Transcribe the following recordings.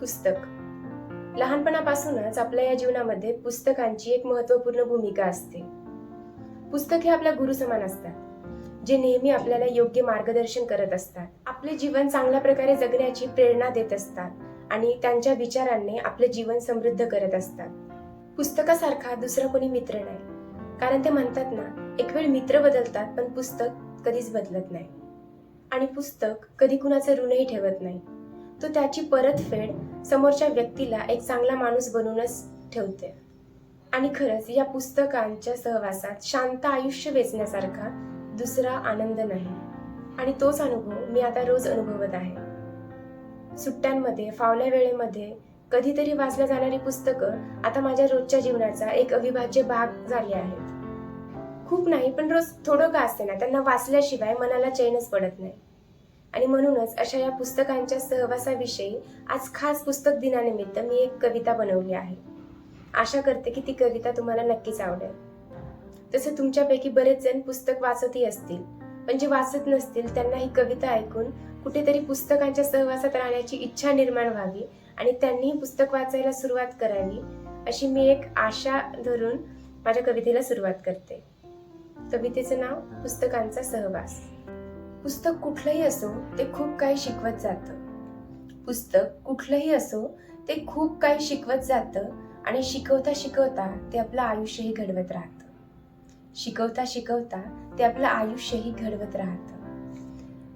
पुस्तक. लहानपणापासूनच आपल्या या जीवनामध्ये पुस्तकांची एक महत्त्वपूर्ण भूमिका असते. पुस्तक हे आपल्या गुरु समान असतात जे नेहमी आपल्याला योग्य मार्गदर्शन करत असतात. आपले जीवन चांगल्या प्रकारे जगण्याची प्रेरणा देत असतात आणि त्यांच्या विचारांनी आपले जीवन समृद्ध करत असतात. पुस्तकासारखा दुसरा कोणी मित्र नाही. कारण ते म्हणतात ना एक वेळ मित्र बदलतात पण पुस्तक कधीच बदलत नाही. आणि पुस्तक कधी कुणाचं ऋणही ठेवत नाही. तो त्याची परतफेड समोरच्या व्यक्तीला एक चांगला माणूस बनूनच ठेवते. आणि खरंच या पुस्तकांच्या सहवासात शांत आयुष्य वेचण्यासारखा दुसरा आनंद नाही. आणि तोच अनुभव मी आता रोज अनुभवत आहे. सुट्ट्यांमध्ये फावल्या वेळेमध्ये कधीतरी वाचल्या जाणारी पुस्तकं आता माझ्या रोजच्या जीवनाचा एक अविभाज्य भाग झाली आहेत. खूप नाही पण रोज थोडं का असते ना त्यांना वाचल्याशिवाय मनाला चैनच पडत नाही. आणि म्हणूनच अशा या पुस्तकांच्या सहवासाविषयी आज खास पुस्तक दिनानिमित्त मी एक कविता बनवली आहे. आशा करते की ती कविता तुम्हाला नक्कीच आवडेल. तसं तुमच्यापैकी बरेच जण पुस्तक वाचतही असतील पण जे वाचत नसतील त्यांना ही कविता ऐकून कुठेतरी पुस्तकांच्या सहवासात राहण्याची इच्छा निर्माण व्हावी आणि त्यांनीही पुस्तक वाचायला सुरुवात करावी अशी मी एक आशा धरून माझ्या कवितेला सुरुवात करते. कवितेचं नाव पुस्तकांचा सहवास. पुस्तक कुठलंही असो ते खूप काही शिकवत जातं. पुस्तक कुठलंही असो ते खूप काही शिकवत जातं आणि शिकवता शिकवता ते आपलं आयुष्यही घडवत राहतं. शिकवता शिकवता ते आपलं आयुष्यही घडवत राहतं.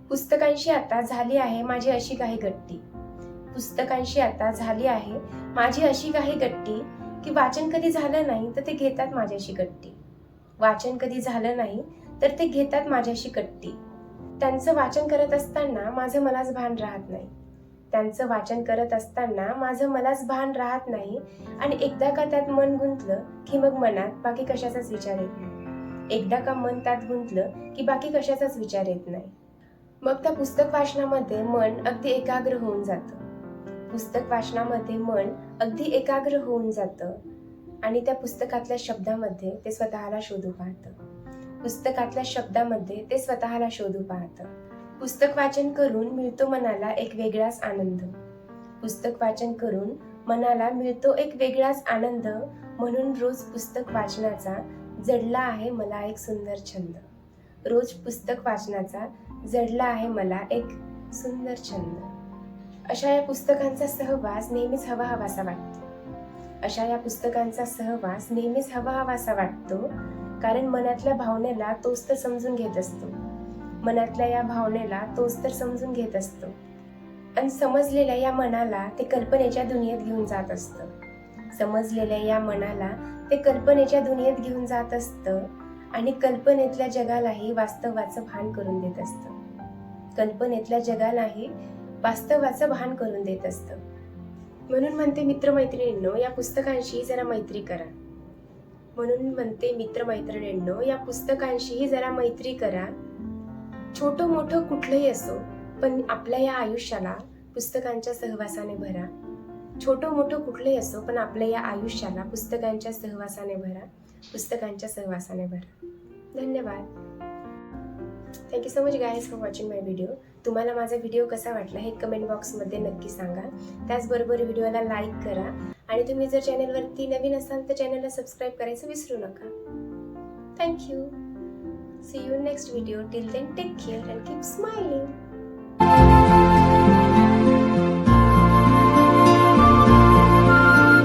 पुस्तकांशी आता झाली आहे माझी अशी काही गट्टी. पुस्तकांशी आता झाली आहे माझी अशी काही गट्टी की वाचन कधी झालं नाही तर ते घेतात माझ्याशी गट्टी. वाचन कधी झालं नाही तर ते घेतात माझ्याशी कट्टी त्यांचं वाचन करत असताना माझं मलाच भान राहत नाही. त्यांचं वाचन करत असताना माझं मलाच भान राहत नाही आणि एकदा का त्यात मन गुंतलं की मग मनात बाकी कशाचाच विचार येत नाही. एकदा का मन त्यात गुंतलं की बाकी कशाचाच विचार येत नाही. मग त्या पुस्तक वाचनामध्ये मन अगदी एकाग्र होऊन जातं. पुस्तक वाचनामध्ये मन अगदी एकाग्र होऊन जातं आणि त्या पुस्तकातल्या शब्दामध्ये ते स्वतःला शोधू पाहतं. पुस्तकातल्या शब्दामध्ये ते स्वतःला शोधू पाहतं. पुस्तक वाचन करून मिळतो मनाला एक वेगळाच आनंद. पुस्तक वाचन करून मनाला मिळतो एक वेगळाच आनंद म्हणून रोज पुस्तक वाचनाचा जडला आहे मला एक सुंदर छंद. रोज पुस्तक वाचनाचा जडला आहे मला एक सुंदर छंद. अशा या पुस्तकांचा सहवास नेहमीच हवा हवासा वाटतो. अशा या पुस्तकांचा सहवास नेहमीच हवा हवासा वाटतो कारण मनातल्या भावनेला तोच तर समजून घेत असतो. मनातल्या या भावनेला तोच तर समजून घेत असतो. आणि समजलेल्या या मनाला ते कल्पनेच्या दुनियेत घेऊन जात असतं. समजलेल्या या मनाला ते कल्पनेच्या दुनियेत घेऊन जात असतं आणि कल्पनेतल्या जगालाही वास्तवाचं भान करून देत असतं. कल्पनेतल्या जगालाही वास्तवाचं भान करून देत असतं. म्हणून म्हणते मित्रमैत्रिणींनो या पुस्तकांशी जरा मैत्री करा. म्हणून म्हणते मित्रमैत्रिणींनो या पुस्तकांशीही जरा मैत्री करा. छोटं मोठं कुठलंही असो पण आपल्या या आयुष्याला पुस्तकांच्या सहवासाने भरा. छोटं मोठं कुठलंही असो पण आपल्या या आयुष्याला पुस्तकांच्या सहवासाने भरा. पुस्तकांच्या सहवासाने भरा. धन्यवाद. Thank you so much guys for watching my video तुम्हाला माझा व्हिडिओ कसा वाटला हे कमेंट बॉक्समध्ये नक्की सांगा. त्याचबरोबर व्हिडिओला लाईक करा. आणि तुम्ही जर चॅनलवरती नवीन असाल तर चॅनलला सबस्क्राईब करायचं विसरू नका. Thank you see you next video till then take care and keep smiling